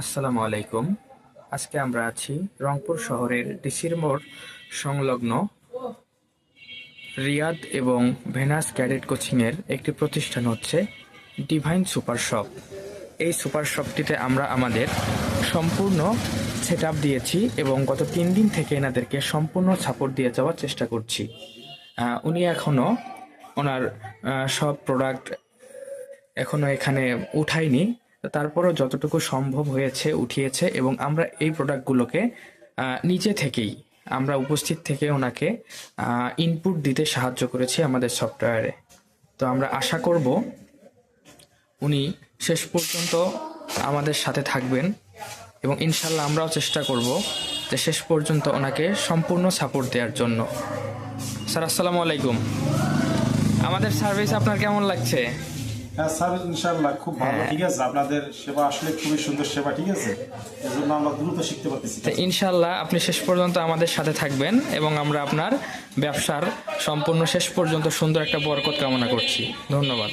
আসসালামু আলাইকুম। আজকে আমরা আছি রংপুর শহরের ডিসির মোড় সংলগ্ন রিয়াদ এবং ভেনাস ক্যাডেট কোচিংয়ের একটি প্রতিষ্ঠান হচ্ছে ডিভাইন সুপার শপ। এই সুপার শপটিতে আমরা আমাদের সম্পূর্ণ সেট দিয়েছি এবং গত তিন দিন থেকে এনাদেরকে সম্পূর্ণ সাপোর্ট দিয়ে যাওয়ার চেষ্টা করছি। উনি এখনও ওনার সব প্রোডাক্ট এখনও এখানে উঠাইনি তারপরও যতটুকু সম্ভব হয়েছে, উঠিয়েছে এবং আমরা এই প্রোডাক্টগুলোকে নিজে থেকেই আমরা উপস্থিত থেকে ওনাকে ইনপুট দিতে সাহায্য করেছি আমাদের সফটওয়্যারে তো আমরা আশা করব উনি শেষ পর্যন্ত আমাদের সাথে থাকবেন এবং ইনশাল্লাহ আমরাও চেষ্টা করব যে শেষ পর্যন্ত ওনাকে সম্পূর্ণ সাপোর্ট দেওয়ার জন্য। স্যার, আসসালামু আলাইকুম। আমাদের সার্ভিস আপনার কেমন লাগছে? হ্যাঁ স্যার ইনশাল্লাহ খুব ভালো। হ্যাঁ। ঠিক আছে আপনাদের সেবা আসলে খুবই সুন্দর সেবা ঠিক আছে? এজন্য আমরা দ্রুত শিখতে পারতেছি। তো ইনশাল্লাহ আপনি শেষ পর্যন্ত আমাদের সাথে থাকবেন এবং আমরা আপনার ব্যবসার সম্পূর্ণ শেষ পর্যন্ত সুন্দর একটা বরকত কামনা করছি। ধন্যবাদ।